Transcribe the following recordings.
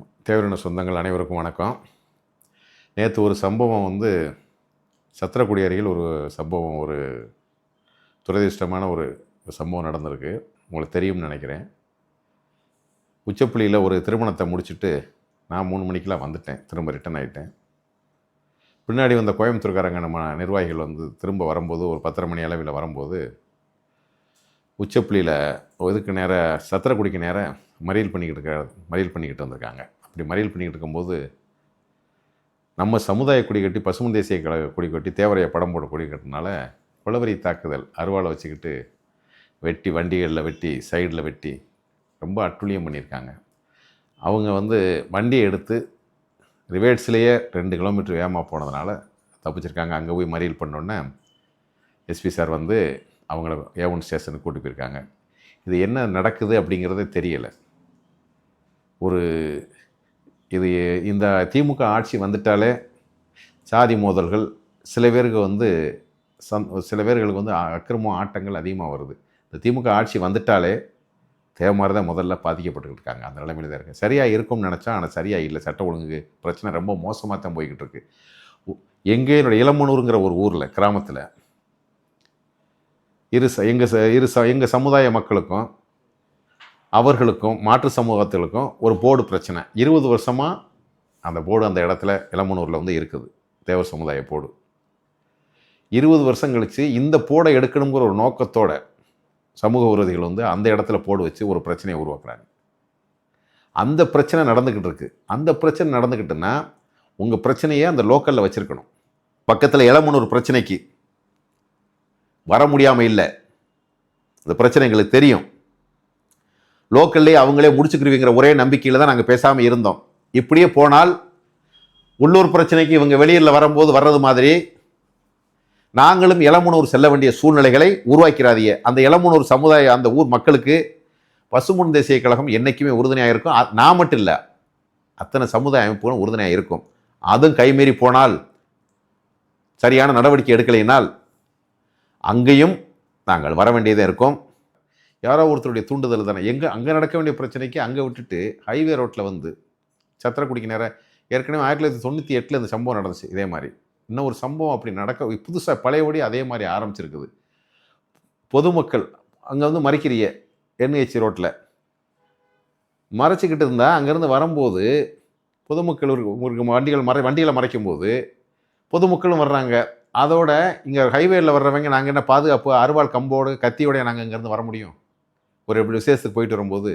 தேவரின சொந்தங்கள் அனைவருக்கும் வணக்கம். நேற்று ஒரு சம்பவம் வந்து சத்திரக்குடி அருகில் ஒரு சம்பவம் ஒரு துரதிர்ஷ்டமான ஒரு சம்பவம் நடந்திருக்கு. உங்களுக்கு தெரியும்னு நினைக்கிறேன். உச்சப்புள்ளியில் ஒரு திருமணத்தை முடிச்சுட்டு நான் மூணு மணிக்கெலாம் வந்துட்டேன். திரும்ப ரிட்டன் ஆகிட்டேன் பின்னாடி வந்த கோயம்புத்தூர்காரங்க நம்ம நிர்வாகிகள் வந்து திரும்ப வரும்போது ஒரு பத்தரை மணி அளவில் வரும்போது உச்சப்புள்ளியில் இதுக்கு நேராக சத்திரக்குடிக்கு நேராக மறியல் பண்ணிக்கிட்டு இருக்க மறியல் பண்ணிக்கிட்டு வந்திருக்காங்க. அப்படி மறியல் பண்ணிக்கிட்டு இருக்கும்போது நம்ம சமுதாய கொடி கட்டி பசுமன் தேசிய கழக கொடி கட்டி தேவரைய படம் போட கொடி கட்டினால குளவரி தாக்குதல் அருவாளை வச்சுக்கிட்டு வெட்டி வண்டிகளில் வெட்டி சைடில் வெட்டி ரொம்ப அட்டுழியம் பண்ணியிருக்காங்க. அவங்க வந்து வண்டியை எடுத்து ரிவேட்ஸ்லேயே ரெண்டு கிலோமீட்டர் வேகமாக போனதுனால தப்பிச்சிருக்காங்க. அங்கே போய் மறியல் பண்ணோன்னே எஸ்பி சார் வந்து அவங்கள ஏவன் ஸ்டேஷனுக்கு கூட்டி போயிருக்காங்க. இது என்ன நடக்குது அப்படிங்கிறதே தெரியலை. ஒரு இது இந்த திமுக ஆட்சி வந்துட்டாலே சாதி மோதல்கள் சில பேருக்கு வந்து சந் சில பேர்களுக்கு வந்து அக்கிரம ஆட்டங்கள் அதிகமாக வருது. இந்த திமுக ஆட்சி வந்துட்டாலே தேவமாரி தான் முதல்ல பாதிக்கப்பட்டுக்கிட்டு இருக்காங்க. அந்த நிலைமையில தான் இருக்குது சரியாக இருக்கும்னு நினச்சா ஆனால் சரியாக இல்லை. சட்ட ஒழுங்கு பிரச்சனை ரொம்ப மோசமாக தான் போய்கிட்டு இருக்கு. எங்கே என்னோடய இளமனூருங்கிற ஒரு ஊரில் கிராமத்தில் இரு ச எங்கள் ச இரு ச எங்கள் சமுதாய மக்களுக்கும் அவர்களுக்கும் மாற்று சமூகத்திற்கும் ஒரு போர்டு பிரச்சனை. இருபது வருஷமாக அந்த போர்டு அந்த இடத்துல இளமனூரில் வந்து இருக்குது. தேவர் சமுதாய போர்டு இருபது வருஷம் கழித்து இந்த போர்டை எடுக்கணுங்கிற ஒரு நோக்கத்தோட சமூக விரோதிகள் வந்து அந்த இடத்துல போர்டு வச்சு ஒரு பிரச்சனையை உருவாக்குறாங்க. அந்த பிரச்சனை நடந்துக்கிட்டு இருக்கு. அந்த பிரச்சனை நடந்துக்கிட்டுன்னா உங்கள் பிரச்சனையை அந்த லோக்கலில் வச்சுருக்கணும். பக்கத்தில் இளமனூர் பிரச்சனைக்கு வர முடியாமல் இல்லை. இந்த பிரச்சனை எங்களுக்கு தெரியும். லோக்கல்லே அவங்களே முடிச்சுக்கிருவீங்கிற ஒரே நம்பிக்கையில் தான் நாங்கள் பேசாமல் இருந்தோம். இப்படியே போனால் உள்ளூர் பிரச்சனைக்கு இவங்க வெளியில் வரும்போது வர்றது மாதிரி நாங்களும் இளமுனூர் செல்ல வேண்டிய சூழ்நிலைகளை உருவாக்கிறாதீங்க அந்த இளமுனூர் சமுதாய அந்த ஊர் மக்களுக்கு பசுமுன் தேசிய கழகம் என்றைக்குமே உறுதுணையாக இருக்கும். நான் மட்டும் இல்லை அத்தனை சமுதாய அமைப்புகளும் உறுதுணையாக இருக்கும். அதுவும் கைமீறி போனால் சரியான நடவடிக்கை எடுக்கலைனால் அங்கேயும் நாங்கள் வர வேண்டியதாக இருக்கும். யாரோ ஒருத்தருடைய தூண்டுதல் தானே. எங்கே அங்கே நடக்க வேண்டிய பிரச்சனைக்கு அங்கே விட்டுட்டு ஹைவே ரோட்டில் வந்து சத்திரக்குடிக்கு நேரம் ஏற்கனவே ஆயிரத்தி தொள்ளாயிரத்தி தொண்ணூற்றி எட்டில் இந்த சம்பவம் நடந்துச்சு இதே மாதிரி. இன்னும் ஒரு சம்பவம் அப்படி நடக்க புதுசாக பழையபடி அதே மாதிரி ஆரம்பிச்சிருக்குது. பொதுமக்கள் அங்கே வந்து மறைக்கிறிய என்ஹெச் ரோட்டில் மறைச்சிக்கிட்டு இருந்தால் அங்கேருந்து வரும்போது பொதுமக்கள் ஒரு வண்டிகள் மறை வண்டிகளை மறைக்கும் போது பொதுமக்களும் வர்றாங்க. அதோட இங்கே ஹைவேயில் வர்றவங்க நாங்கள் என்ன பாதுகாப்பு அருவாள் கம்போடு கத்தியோடய நாங்கள் இங்கேருந்து வர முடியும்? ஒரு இப்படி விசேஷத்துக்கு போயிட்டு வரும்போது.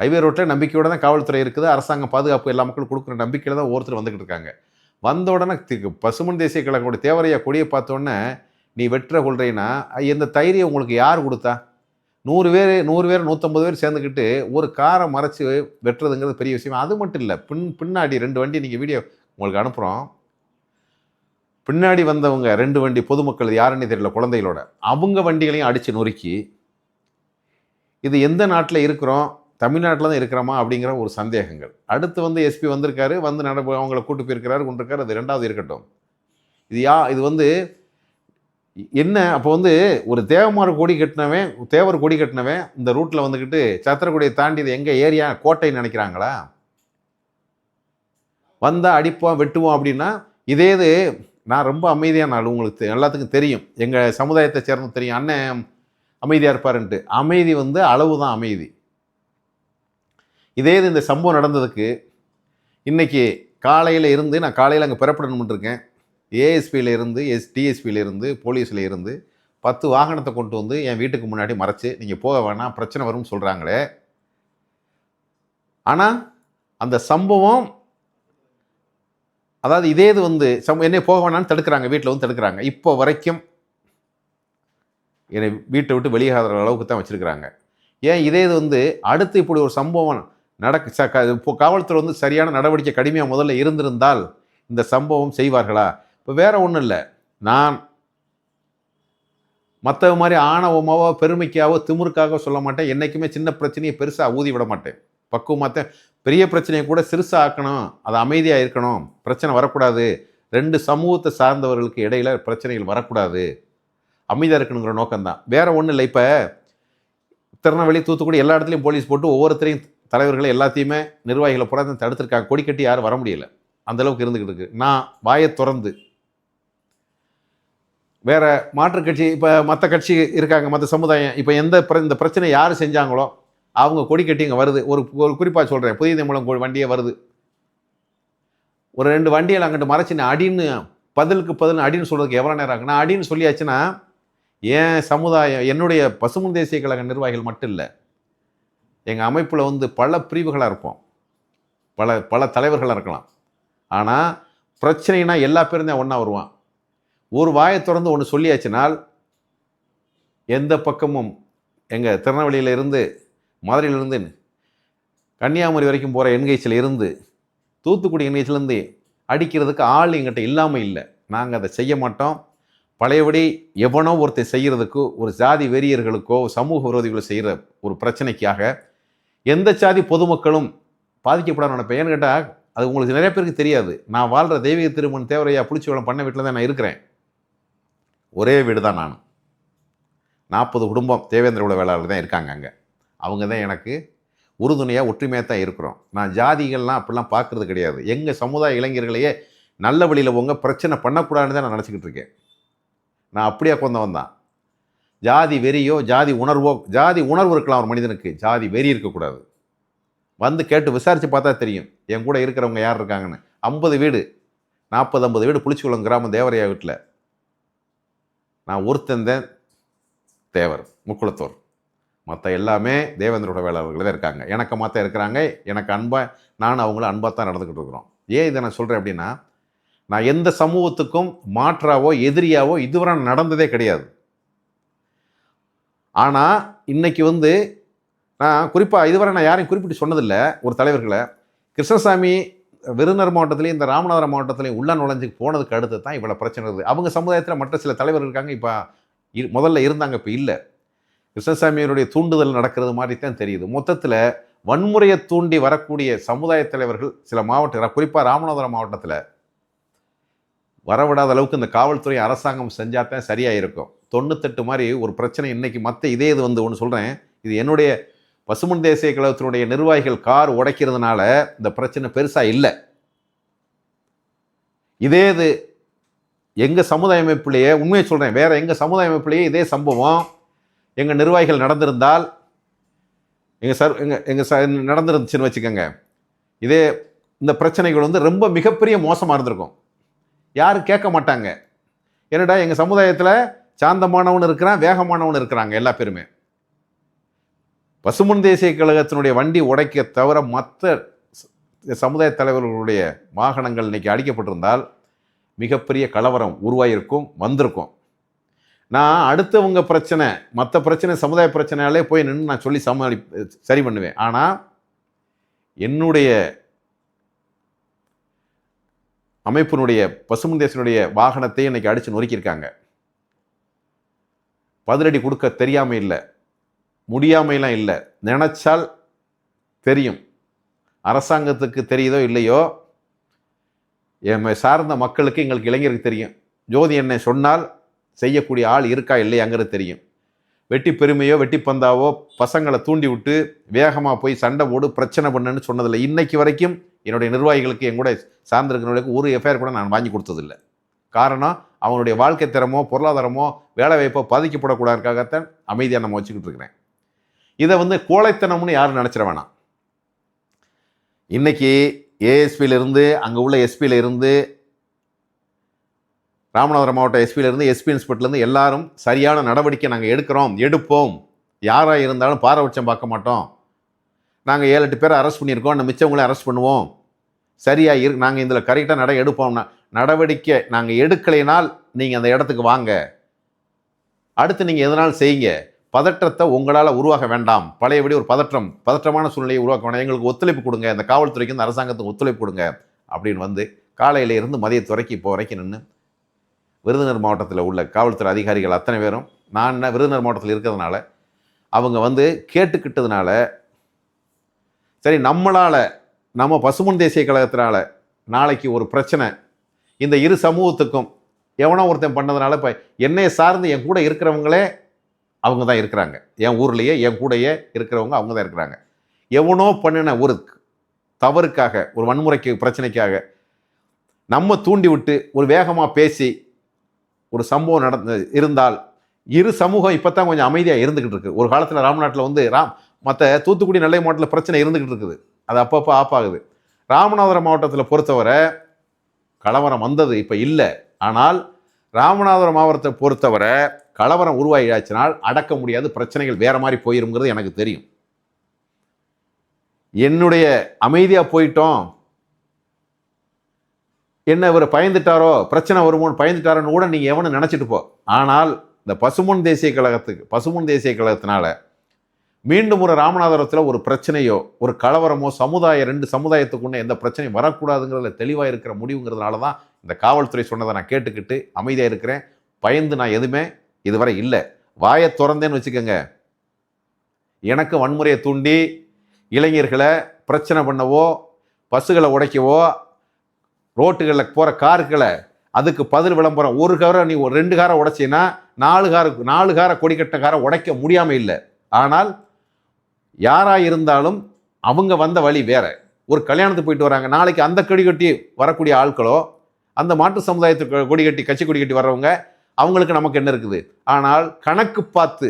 ஹைவே ரோட்டில் நம்பிக்கையோட தான் காவல்துறை இருக்குது. அரசாங்கம் பாதுகாப்பு எல்லா மக்களும் கொடுக்குற நம்பிக்கையில் தான் ஒருத்தர் வந்துக்கிட்டு இருக்காங்க. வந்த உடனே பசுமன் தேசிய கழகோட தேவரையா கொடியை பார்த்தோன்னே நீ வெற்ற கொள்றீன்னா இந்த தைரியம் உங்களுக்கு யார் கொடுத்தா? நூறு பேர் நூறு பேர் நூற்றம்பது பேர் சேர்ந்துக்கிட்டு ஒரு காரை மறைச்சு வெட்டுறதுங்கிறது பெரிய விஷயம்? அது மட்டும் இல்லை. பின் பின்னாடி ரெண்டு வண்டி நீங்கள் வீடியோ உங்களுக்கு அனுப்புகிறோம் பின்னாடி வந்தவங்க ரெண்டு வண்டி பொதுமக்கள் யாருன்னு தெரியல குழந்தைகளோட. அவங்க வண்டிகளையும் அடித்து நொறுக்கி இது எந்த நாட்டில் இருக்கிறோம் தமிழ்நாட்டில் தான் இருக்கிறோமா அப்படிங்கிற ஒரு சந்தேகங்கள். அடுத்து வந்து எஸ்பி வந்திருக்காரு வந்து நட அவங்கள கூட்டு போயிருக்கிறாரு கொண்டிருக்காரு அது ரெண்டாவது இருக்கட்டும். இது யா இது வந்து என்ன அப்போ வந்து ஒரு தேவமார் கொடி கட்டினவன் தேவர் கொடி கட்டினவன் இந்த ரூட்டில் வந்துக்கிட்டு சத்திரக்குடியை தாண்டி இது எங்கே ஏரியா கோட்டைன்னு நினைக்கிறாங்களா? வந்தால் அடிப்போம் வெட்டுவோம் அப்படின்னா இதே இது நான் ரொம்ப அமைதியான ஆள் உங்களுக்கு எல்லாத்துக்கும் தெரியும். எங்கள் சமுதாயத்தை சேர்ந்து தெரியும். அண்ணன் அமைதியாக இருப்பாருன்ட்டு. அமைதி வந்து அளவு தான் அமைதி. இதே இது இந்த சம்பவம் நடந்ததுக்கு இன்றைக்கி காலையில் இருந்து நான் காலையில் அங்கே பிறப்பிடணும்னு இருக்கேன். ஏஎஸ்பியில் இருந்து எஸ் டிஎஸ்பியில் இருந்து போலீஸில் இருந்து பத்து வாகனத்தை கொண்டு வந்து என் வீட்டுக்கு முன்னாடி மறைச்சு நீங்கள் போக வேணாம் பிரச்சனை வரும்னு சொல்கிறாங்களே ஆனால் அந்த சம்பவம் அதாவது இதே இது வந்து சம் என்னை போக வேணாம்னு தடுக்கிறாங்க வீட்டில் வந்து தடுக்கிறாங்க. இப்போ வரைக்கும் என்னை வீட்டை விட்டு வெளியாகிற அளவுக்கு தான் வச்சுருக்கிறாங்க. ஏன் இதே இது வந்து அடுத்து இப்படி ஒரு சம்பவம் நடக்க ச க இப்போ காவல்துறை வந்து சரியான நடவடிக்கை கடுமையாக முதல்ல இருந்திருந்தால் இந்த சம்பவம் செய்வார்களா? இப்போ வேறு ஒன்றும் இல்லை. நான் மற்ற மாதிரி ஆணவமாவோ பெருமைக்காவோ திமிருக்காகவோ சொல்ல மாட்டேன். என்றைக்குமே சின்ன பிரச்சனையை பெருசாக ஊதி விட மாட்டேன். பக்குவமாக பெரிய பிரச்சனையை கூட சிறுசாக ஆக்கணும். அது அமைதியாக இருக்கணும். பிரச்சனை வரக்கூடாது. ரெண்டு சமூகத்தை சார்ந்தவர்களுக்கு இடையில் பிரச்சனைகள் வரக்கூடாது. அமைதியாக இருக்கணுங்கிற நோக்கம்தான். வேறு ஒன்றும் இல்லை. இப்போ திருநெல்வேலி தூத்துக்குடி எல்லா இடத்துலையும் போலீஸ் போட்டு ஒவ்வொருத்தரையும் தலைவர்களை எல்லாத்தையுமே நிர்வாகிகளை புறா தடுத்திருக்காங்க. கொடி கட்டி யாரும் வர முடியல. அந்தளவுக்கு இருந்துக்கிட்டு இருக்கு. நான் வாயை திறந்து. வேறு மாற்றுக் கட்சி இப்போ மற்ற கட்சி இருக்காங்க. மற்ற சமுதாயம். இப்போ எந்த பிர- இந்த பிரச்சனை யார் செஞ்சாங்களோ அவங்க கொடி கட்டி இங்கே வருது. ஒரு ஒரு குறிப்பாக சொல்கிறேன் புதிய மூலம் வண்டியே வருது. ஒரு ரெண்டு வண்டியில் அங்கிட்டு மறைச்சின்னு அடின்னு பதிலுக்கு பதில் அடின்னு சொல்கிறதுக்கு எவ்வளோ நேரம் ஆகுனா அடின்னு சொல்லியாச்சுன்னா என் சமுதாயம் என்னுடைய பசுமுன் தேசிய கழக நிர்வாகிகள் மட்டும் இல்லை எங்கள் அமைப்பில் வந்து பல பிரிவுகளாக இருப்போம். பல பல தலைவர்களாக இருக்கலாம். ஆனால் பிரச்சனைனா எல்லா பேரும் தான் ஒன்றா வருவான். ஒரு வாயை திறந்து ஒன்று சொல்லியாச்சுனால் எந்த பக்கமும் எங்கள் திருநெல்வேலியில் இருந்து மதுரையிலிருந்து கன்னியாகுமரி வரைக்கும் போகிற என்கேஜில் இருந்து தூத்துக்குடி என்கேஜிலேருந்து அடிக்கிறதுக்கு ஆள் எங்கிட்ட இல்லாமல் இல்லை. நாங்கள் அதை செய்ய மாட்டோம். பழையபடி எவனோ ஒருத்தன் செய்கிறதுக்கு ஒரு ஜாதி வெறியர்களுக்கோ சமூக விரோதிகளோ செய்கிற ஒரு பிரச்சனைக்காக எந்த சாதி பொதுமக்களும் பாதிக்கப்படாத நினைப்பேன் ஏன்னு கேட்டால் அது உங்களுக்கு நிறைய பேருக்கு தெரியாது. நான் வாழ்கிற தெய்வீக திருமணம் தேவரையா புளிச்சிவளம் பண்ண வீட்டில் தான் நான் இருக்கிறேன். ஒரே வீடு தான் நான். நாற்பது குடும்பம் தேவேந்திர உள்ள வேளாளர் தான் இருக்காங்க அங்கே. அவங்க தான் எனக்கு உறுதுணையாக ஒற்றுமையாக தான் இருக்கிறோம். நான் ஜாதிகள்லாம் அப்படிலாம் பார்க்குறது கிடையாது. எங்கள் சமுதாய இளைஞர்களையே நல்ல வழியில் உங்கள் பிரச்சனை பண்ணக்கூடாதுன்னு தான் நான் நினச்சிக்கிட்டு இருக்கேன். நான் அப்படியே கொண்டவன் தான். ஜாதி வெறியோ ஜாதி உணர்வோ ஜாதி உணர்வு இருக்கலாம் ஒரு மனிதனுக்கு. ஜாதி வெறி இருக்கக்கூடாது. வந்து கேட்டு விசாரித்து பார்த்தா தெரியும். என் கூட இருக்கிறவங்க யார் இருக்காங்கன்னு. ஐம்பது வீடு நாற்பது ஐம்பது வீடு புளிச்சிக்குளம் கிராமம் தேவரையா வீட்டில் நான் ஒருத்தன் தேவர் முக்குளத்தோர். மற்ற எல்லாமே தேவேந்திரோட வேளாளர்கள் தான் இருக்காங்க. எனக்கு மற்ற இருக்கிறாங்க எனக்கு அன்பாக நான் அவங்கள அன்பாக தான் நடந்துக்கிட்டு இருக்கிறோம். ஏன் இதை நான் சொல்கிறேன் அப்படின்னா நான் எந்த சமூகத்துக்கும் மாற்றாவோ எதிரியாவோ இதுவரை நடந்ததே கிடையாது. ஆனால் இன்றைக்கி வந்து நான் குறிப்பாக இதுவரை நான் யாரையும் குறிப்பிட்டு சொன்னதில்லை. ஒரு தலைவர்களை கிருஷ்ணசாமி விருதுநகர் மாவட்டத்திலையும் இந்த ராமநாதபுரம் மாவட்டத்திலையும் உள்ள நுழைஞ்சு போனதுக்கு அடுத்து தான் இவ்வளோ பிரச்சனை இருக்குது அவங்க சமுதாயத்தில் மற்ற சில தலைவர்கள் இருக்காங்க இப்போ முதல்ல இருந்தாங்க இப்போ இல்லை. கிருஷ்ணசாமியினுடைய தூண்டுதல் நடக்கிறது மாதிரி தான் தெரியுது. மொத்தத்தில் வன்முறையை தூண்டி வரக்கூடிய சமுதாய தலைவர்கள் சில மாவட்டங்கள் குறிப்பாக ராமநாதபுரம் மாவட்டத்தில் வரவிடாத அளவுக்கு இந்த காவல்துறை அரசாங்கம் செஞ்சால் தான் சரியாக இருக்கும் தொண்ணூத்தெட்டு மாதிரி ஒரு பிரச்சனை இன்றைக்கி மற்ற இதே இது வந்து ஒன்று சொல்கிறேன் இது என்னுடைய பசுமன் தேசிய கழகத்தினுடைய நிர்வாகிகள் கார் உடைக்கிறதுனால இந்த பிரச்சனை பெருசாக இல்லை. இதே இது எங்கள் சமுதாய அமைப்புலேயே உண்மையை சொல்கிறேன் வேறு எங்கள் சமுதாய அமைப்புலேயே இதே சம்பவம். எங்கள் நிர்வாகிகள் நடந்திருந்தால் எங்கள் சர் எங்கள் எங்கள் ச நடந்துருந்துச்சுன்னு வச்சுக்கோங்க. இதே இந்த பிரச்சனைகள் வந்து ரொம்ப மிகப்பெரிய மோசமாக இருந்திருக்கும். யாரும் கேட்க மாட்டாங்க. என்னடா எங்கள் சமுதாயத்தில் சாந்தமானவன் இருக்கிறான் வேகமானவன் இருக்கிறாங்க எல்லா பேருமே. பசுமன் தேசிய கழகத்தினுடைய வண்டி உடைக்க தவிர மற்ற சமுதாய தலைவர்களுடைய வாகனங்கள் இன்னைக்கு அடிக்கப்பட்டிருந்தால் மிகப்பெரிய கலவரம் உருவாகியிருக்கும் வந்திருக்கும். நான் அடுத்தவங்க பிரச்சனை மற்ற பிரச்சனை சமுதாய பிரச்சனையாலே போய் நின்று நான் சொல்லி சமாளி சரி பண்ணுவேன். ஆனால் என்னுடைய அமைப்பினுடைய பசுமன் தேசனுடைய வாகனத்தை இன்னைக்கு அடித்து நொறுக்கியிருக்காங்க. பதிலடி கொடுக்க தெரியாமல் இல்லை. முடியாமையெல்லாம் இல்லை. நினச்சால் தெரியும். அரசாங்கத்துக்கு தெரியுதோ இல்லையோ எம்மை சார்ந்த மக்களுக்கு எங்களுக்கு இளைஞருக்கு தெரியும். ஜோதி என்னை சொன்னால் செய்யக்கூடிய ஆள் இருக்கா இல்லையாங்கிறது தெரியும். வெட்டி பெருமையோ வெட்டி பந்தாவோ பசங்களை தூண்டி விட்டு வேகமாக போய் சண்டை போடு பிரச்சனை பண்ணுன்னு சொன்னதில்லை. இன்னைக்கு வரைக்கும் என்னுடைய நிர்வாகிகளுக்கு என் கூட சார்ந்திருக்கிறவங்களுக்கு ஒரு எஃப்ஐஆர் கூட நான் வாங்கி கொடுத்ததில்லை. காரணம் அவனுடைய வாழ்க்கை திறமோ பொருளாதாரமோ வேலை வாய்ப்போ பாதிக்கப்படக்கூடாதுக்காகத்தான் அமைதியாக நம்ம வச்சுக்கிட்டு இருக்கிறேன். இதை வந்து கோழைத்தனம்னு யாரும் நினச்சிட வேணாம். இன்னைக்கு ஏஎஸ்பியிலிருந்து அங்கே உள்ள எஸ்பியில் இருந்து ராமநாதபுரம் மாவட்ட எஸ்பியிலேருந்து எஸ்பி இன்ஸ்பெக்டர்லேருந்து எல்லாரும் சரியான நடவடிக்கை நாங்கள் எடுக்கிறோம் எடுப்போம். யாராக இருந்தாலும் பாரபட்சம் பார்க்க மாட்டோம். நாங்கள் ஏழு எட்டு பேரை அரெஸ்ட் பண்ணியிருக்கோம் நம்ம மிச்சவங்களே அரெஸ்ட் பண்ணுவோம். சரியாக இரு நாங்கள் இதில் கரெக்டாக நட எடுப்போம்னா நடவடிக்கை நாங்கள் எடுக்கலைனால் நீங்கள் அந்த இடத்துக்கு வாங்க. அடுத்து நீங்கள் எதனால் செய்யுங்க? பதற்றத்தை உங்களால் உருவாக வேண்டாம். பழையபடி ஒரு பதற்றம் பதற்றமான சூழ்நிலையை உருவாக்க வேண்டாம். எங்களுக்கு ஒத்துழைப்பு கொடுங்க. இந்த காவல்துறைக்கு இந்த அரசாங்கத்துக்கு ஒத்துழைப்பு கொடுங்க. அப்படின்னு வந்து காலையிலேருந்து மதியத்துறைக்கு இப்போ வரைக்கும் நின்று விருதுநகர் மாவட்டத்தில் உள்ள காவல்துறை அதிகாரிகள் அத்தனை பேரும். நான் என்ன விருதுநகர் மாவட்டத்தில் இருக்கிறதுனால அவங்க வந்து கேட்டுக்கிட்டதுனால சரி நம்மளால் நம்ம பசுமன் தேசிய கழகத்தினால நாளைக்கு ஒரு பிரச்சனை. இந்த இரு சமூகத்துக்கும் எவனோ ஒருத்தன் பண்ணதுனால இப்போ என்னையை சார்ந்து என் கூட இருக்கிறவங்களே அவங்க தான் இருக்கிறாங்க. என் ஊர்லேயே என் கூடயே இருக்கிறவங்க அவங்க தான் இருக்கிறாங்க. எவனோ பண்ணின ஒரு தவறுக்காக ஒரு வன்முறைக்கு பிரச்சனைக்காக நம்ம தூண்டி விட்டு ஒரு வேகமாக பேசி ஒரு சம்பவம் நடந்து இருந்தால் இரு சமூகம் இப்போ தான் கொஞ்சம் அமைதியாக இருந்துக்கிட்டு இருக்கு. ஒரு காலத்தில் ராமநாட்டில் வந்து ராம் மற்ற தூத்துக்குடி நெல்லை மாவட்டத்தில் பிரச்சனை இருந்துக்கிட்டு இருக்குது. அது அப்பப்போ ஆப்பாகுது ராமநாதபுரம் மாவட்டத்தில் பொறுத்தவரை கலவரம் வந்தது இப்போ இல்லை. ஆனால் ராமநாதபுரம் மாவட்டத்தை பொறுத்தவரை கலவரம் உருவாகியாச்சினால் அடக்க முடியாது பிரச்சனைகள் வேறு மாதிரி போயிருங்கிறது எனக்கு தெரியும். என்னுடைய அமைதியாக போயிட்டோம். என்ன இவர் பயந்துட்டாரோ பிரச்சனை வருமோன்னு பயந்துட்டாரோன்னு கூட நீங்கள் எவனும் நினச்சிட்டு போ. ஆனால் இந்த பசுமன் தேசிய கழகத்துக்கு பசுமன் தேசிய கழகத்தினால மீண்டும் ஒரு ராமநாதபுரத்தில் ஒரு பிரச்சனையோ ஒரு கலவரமோ சமுதாய ரெண்டு சமுதாயத்துக்குள்ள எந்த பிரச்சனையும் வரக்கூடாதுங்கிறதுல தெளிவாக இருக்கிற முடிவுங்கிறதுனால தான் இந்த காவல்துறை சொன்னதை நான் கேட்டுக்கிட்டு அமைதியாக இருக்கிறேன். பயந்து நான் எதுவுமே இதுவரை இல்லை. வாயை திறந்தேன்னு வச்சுக்கோங்க. எனக்கு வன்முறையை தூண்டி இளைஞர்களை பிரச்சனை பண்ணவோ பஸ்ஸுகளை உடைக்கவோ ரோட்டுகளில் போகிற காருக்களை அதுக்கு பதில் விளம்பரம். ஒரு காரை நீ ஒரு ரெண்டு காரை உடைச்சின்னா நாலு கார நாலு காரை கொடிக்கட்ட காரை உடைக்க முடியாமல் இல்லை. ஆனால் யாராக இருந்தாலும் அவங்க வந்த வழி வேறு. ஒரு கல்யாணத்துக்கு போயிட்டு வராங்க. நாளைக்கு அந்த கொடி கட்டி வரக்கூடிய ஆட்களோ அந்த மாட்டு சமுதாயத்துக்கு கொடி கட்டி கட்சி கொடி கட்டி வர்றவங்க அவங்களுக்கு நமக்கு என்ன இருக்குது? ஆனால் கணக்கு பார்த்து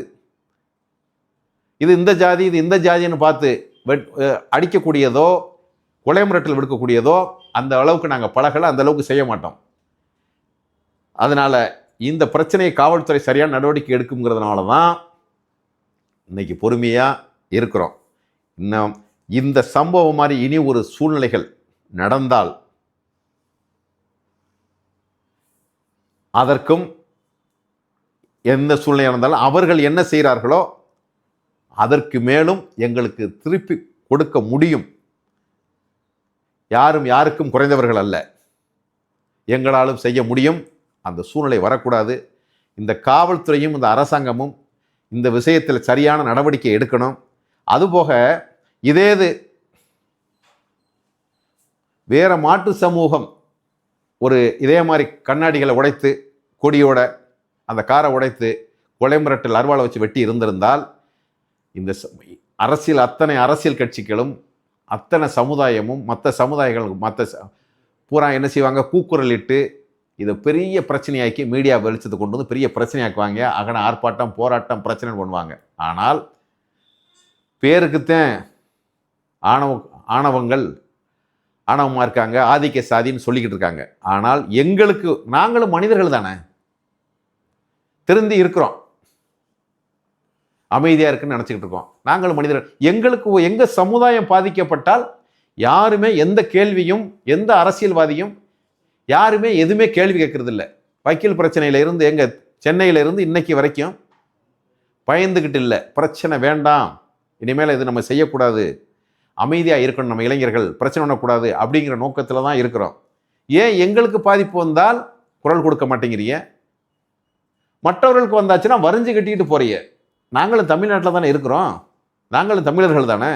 இது இந்த ஜாதி இது இந்த ஜாதின்னு பார்த்து வெட் அடிக்கக்கூடியதோ கொலை மிரட்டல் விடுக்கக்கூடியதோ அந்த அளவுக்கு நாங்கள் பழகலை அந்த அளவுக்கு செய்ய மாட்டோம். அதனால் இந்த பிரச்சனையை காவல்துறை சரியான நடவடிக்கை எடுக்குங்கிறதுனால தான் இன்னைக்கு பொறுமையாக இருக்கிறோம். இன்னும் இந்த சம்பவம் மாதிரி இனி ஒரு சூழ்நிலைகள் நடந்தால் அதற்கும் எந்த சூழ்நிலை நடந்தாலும் அவர்கள் என்ன செய்கிறார்களோ அதற்கு மேலும் எங்களுக்கு திருப்பி கொடுக்க முடியும். யாரும் யாருக்கும் குறைந்தவர்கள் அல்ல. எங்களாலும் செய்ய முடியும். அந்த சூழ்நிலை வரக்கூடாது. இந்த காவல்துறையும் இந்த அரசாங்கமும் இந்த விஷயத்தில் சரியான நடவடிக்கை எடுக்கணும். அதுபோக இதே இது வேறு மாற்று சமூகம் ஒரு இதே மாதிரி கண்ணாடிகளை உடைத்து கொடியோட அந்த காரை உடைத்து கொலை மிரட்டல் அருவாளை வச்சு வெட்டி இருந்திருந்தால் இந்த ச- அரசியல் அத்தனை அரசியல் கட்சிகளும் அத்தனை சமுதாயமும் மற்ற சமுதாயங்கள் மற்ற ச- பூரா என்ன செய்வாங்க? கூக்குரலிட்டு இதை பெரிய பிரச்சனையாக்கி மீடியா வெளிச்சத்தை கொண்டு வந்து பெரிய பிரச்சனையாக்குவாங்க. அகன ஆர்ப்பாட்டம் போராட்டம் பிரச்சனை பண்ணுவாங்க. ஆனால் பேருக்குத்தான் ஆணவ ஆணவங்கள் ஆணவமாக இருக்காங்க. ஆதிக்க சாதின்னு சொல்லிக்கிட்டு இருக்காங்க. ஆனால் எங்களுக்கு நாங்களும் மனிதர்கள் தானே. திருந்தி இருக்கிறோம். அமைதியாக இருக்குன்னு நினச்சிக்கிட்டு இருக்கோம். நாங்களும் மனிதர்கள் எங்களுக்கு எங்கள் சமுதாயம் பாதிக்கப்பட்டால் யாருமே எந்த கேள்வியும் எந்த அரசியல்வாதியும் யாருமே எதுவுமே கேள்வி கேட்கறதில்ல. வக்கீல் பிரச்சனையில இருந்து எங்கள் சென்னையில இருந்து இன்னைக்கு வரைக்கும் பயந்துக்கிட்டு இல்லை. பிரச்சனை வேண்டாம். இனிமேல் இது நம்ம செய்யக்கூடாது. அமைதியாக இருக்கணும் நம்ம இளைஞர்கள். பிரச்சனை பண்ணக்கூடாது அப்படிங்கிற நோக்கத்தில் தான் இருக்கிறோம். ஏன் எங்களுக்கு பாதிப்பு வந்தால் குரல் கொடுக்க மாட்டேங்கிறீங்க மற்றவர்களுக்கு வந்தாச்சுன்னா வரைஞ்சு கட்டிக்கிட்டு போறீங்க நாங்களும் தமிழ்நாட்டில் தானே இருக்கிறோம். நாங்களும் தமிழர்கள் தானே.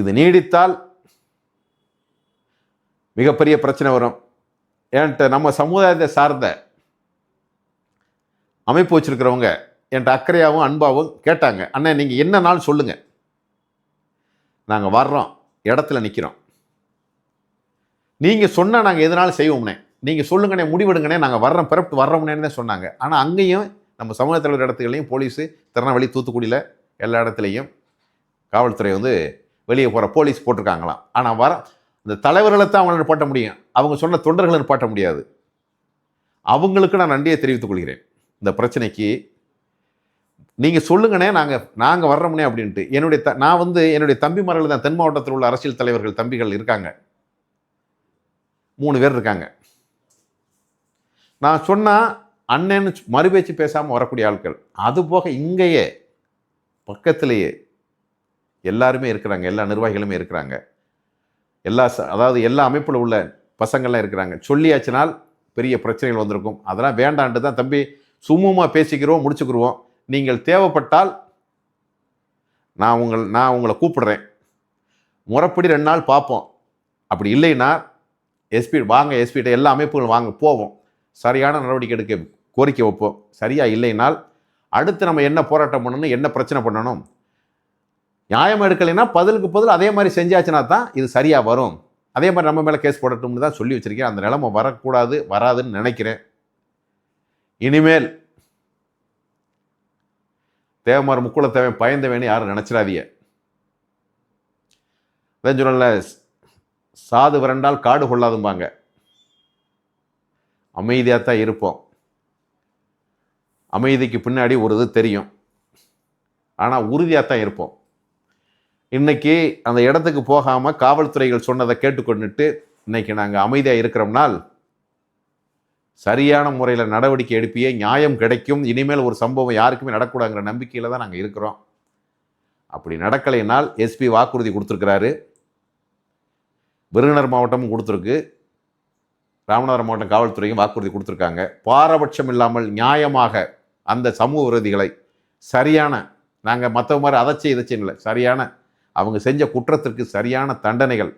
இது நீடித்தால் மிகப்பெரிய பிரச்சனை வரும். என்கிட்ட நம்ம சமுதாயத்தை சார்ந்த அமைப்பு வச்சுருக்கிறவங்க என்கிட்ட அக்கறையாகவும் அன்பாகவும் கேட்டாங்க. அண்ணன் நீங்கள் என்ன நாள் சொல்லுங்கள் நாங்கள் வர்றோம். இடத்துல நிற்கிறோம் நீங்கள் சொன்னால் நாங்கள் எதனாலும் செய்வோம்னே. நீங்கள் சொல்லுங்கண்ணே முடிவெடுங்கண்ணே நாங்கள் வர்றோம் பிறப்பு வர்றோம்னேன்னு தான் சொன்னாங்க. ஆனால் அங்கேயும் நம்ம சமூக உள்ள இடத்துலையும் போலீஸு திருநெல்வேலி தூத்துக்குடியில் எல்லா இடத்துலையும் காவல்துறை வந்து வெளியே போகிற போலீஸ் போட்டிருக்காங்களாம். ஆனால் வர இந்த தலைவர்களை தான் அவங்களை பாட்ட முடியும். அவங்க சொன்ன தொண்டர்களை பாட்ட முடியாது. அவங்களுக்கு நான் நன்றியை தெரிவித்துக் கொள்கிறேன். இந்த பிரச்சனைக்கு நீங்கள் சொல்லுங்கண்ணே நாங்கள் நாங்கள் வர்றோம்னே அப்படின்ட்டு. என்னுடைய த நான் வந்து என்னுடைய தம்பிமார்கள் தான் தென் மாவட்டத்தில் உள்ள அரசியல் தலைவர்கள் தம்பிகள் இருக்காங்க. மூணு பேர் இருக்காங்க. நான் சொன்னால் அண்ணன்னு மறுபேச்சு பேசாமல் வரக்கூடிய ஆட்கள். அதுபோக இங்கேயே பக்கத்திலேயே எல்லாருமே இருக்கிறாங்க. எல்லா நிர்வாகிகளுமே இருக்கிறாங்க. எல்லா அதாவது எல்லா அமைப்பில் உள்ள பசங்கள்லாம் இருக்கிறாங்க. சொல்லியாச்சுனால் பெரிய பிரச்சனைகள் வந்திருக்கும். அதெல்லாம் வேண்டான்ட்டு தான் தம்பி சுமூகமாக பேசிக்கிறோம் முடிச்சுக்கிடுவோம் நீங்கள் தேவைப்பட்டால் நான் உங்கள் நான் உங்களை கூப்பிடுறேன். முறைப்படி ரெண்டு நாள் பார்ப்போம். அப்படி இல்லைன்னா எஸ்பி வாங்க எஸ்பிகிட்ட எல்லா அமைப்புகளும் வாங்க போவோம். சரியான நடவடிக்கை எடுக்க கோரிக்கை வைப்போம். சரியாக இல்லைனால் அடுத்து நம்ம என்ன போராட்டம் பண்ணணும் என்ன பிரச்சனை பண்ணணும்? நியாயம் எடுக்கலைன்னா பதிலுக்கு பதில் அதே மாதிரி செஞ்சாச்சுன்னா தான் இது சரியாக வரும். அதே மாதிரி நம்ம மேலே கேஸ் போடட்டும்னு தான் சொல்லி வச்சிருக்கேன். அந்த நிலைமை வரக்கூடாது வராதுன்னு நினைக்கிறேன். இனிமேல் தேவமார் முக்குளத்தேவன் பயந்தவேன்னு யாரும் நினச்சிடாதீங்க. அதான் சொல்லல சாது விரண்டால் காடு கொள்ளாதும்பாங்க. அமைதியாக தான் இருப்போம். அமைதிக்கு பின்னாடி ஒரு இது தெரியும். ஆனால் உறுதியாக தான் இருப்போம். இன்னைக்கு அந்த இடத்துக்கு போகாமல் காவல்துறைகள் சொன்னதை கேட்டுக்கொண்டுட்டு இன்னைக்கு நாங்கள் அமைதியாக இருக்கிறோம்னால் சரியான முறையில் நடவடிக்கை எடுப்பியே நியாயம் கிடைக்கும். இனிமேல் ஒரு சம்பவம் யாருக்குமே நடக்கூடாங்கிற நம்பிக்கையில் தான் நாங்கள் இருக்கிறோம். அப்படி நடக்கலைனால் எஸ்பி வாக்குறுதி கொடுத்துருக்கிறாரு. விருதுநகர் மாவட்டமும் கொடுத்துருக்கு. ராமநாதபுரம் மாவட்டம் காவல்துறையும் வாக்குறுதி கொடுத்துருக்காங்க. பாரபட்சம் இல்லாமல் நியாயமாக அந்த சமூக விரோதிகளை சரியான நாங்கள் மற்ற மாதிரி அதை இதை இல்லை சரியான அவங்க செஞ்ச குற்றத்திற்கு சரியான தண்டனைகள்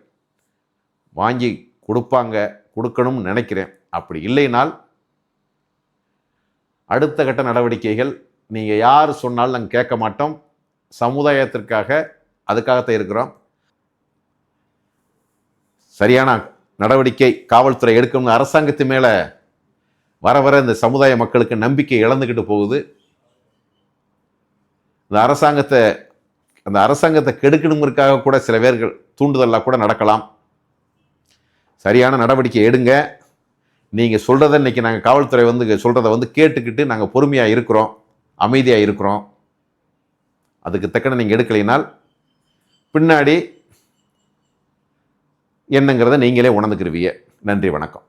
வாங்கி கொடுப்பாங்க கொடுக்கணும்னு நினைக்கிறேன். அப்படி இல்லைனால் அடுத்த கட்ட நடவடிக்கைகள் நீங்கள் யார் சொன்னாலும் நாங்கள் கேட்க மாட்டோம். சமுதாயத்திற்காக அதுக்காகத்தான் இருக்கிறோம். சரியான நடவடிக்கை காவல்துறை எடுக்கணும்னு அரசாங்கத்து மேலே வர வர இந்த சமுதாய மக்களுக்கு நம்பிக்கை இழந்துக்கிட்டு போகுது. இந்த அரசாங்கத்தை அந்த அரசாங்கத்தை கெடுக்கணுங்கிறதுக்காக கூட சில பேர்கள் தூண்டுதலாக கூட நடக்கலாம். சரியான நடவடிக்கை எடுங்க. நீங்கள் சொல்கிறத இன்றைக்கி நாங்கள் காவல்துறை வந்து சொல்கிறத வந்து கேட்டுக்கிட்டு நாங்கள் பொறுமையாக இருக்கிறோம் அமைதியாக இருக்கிறோம். அதுக்கு தக்கன நீங்கள் எடுக்கலைனால் பின்னாடி என்னங்கிறத நீங்களே உணர்ந்துக்கிருவீங்க. நன்றி வணக்கம்.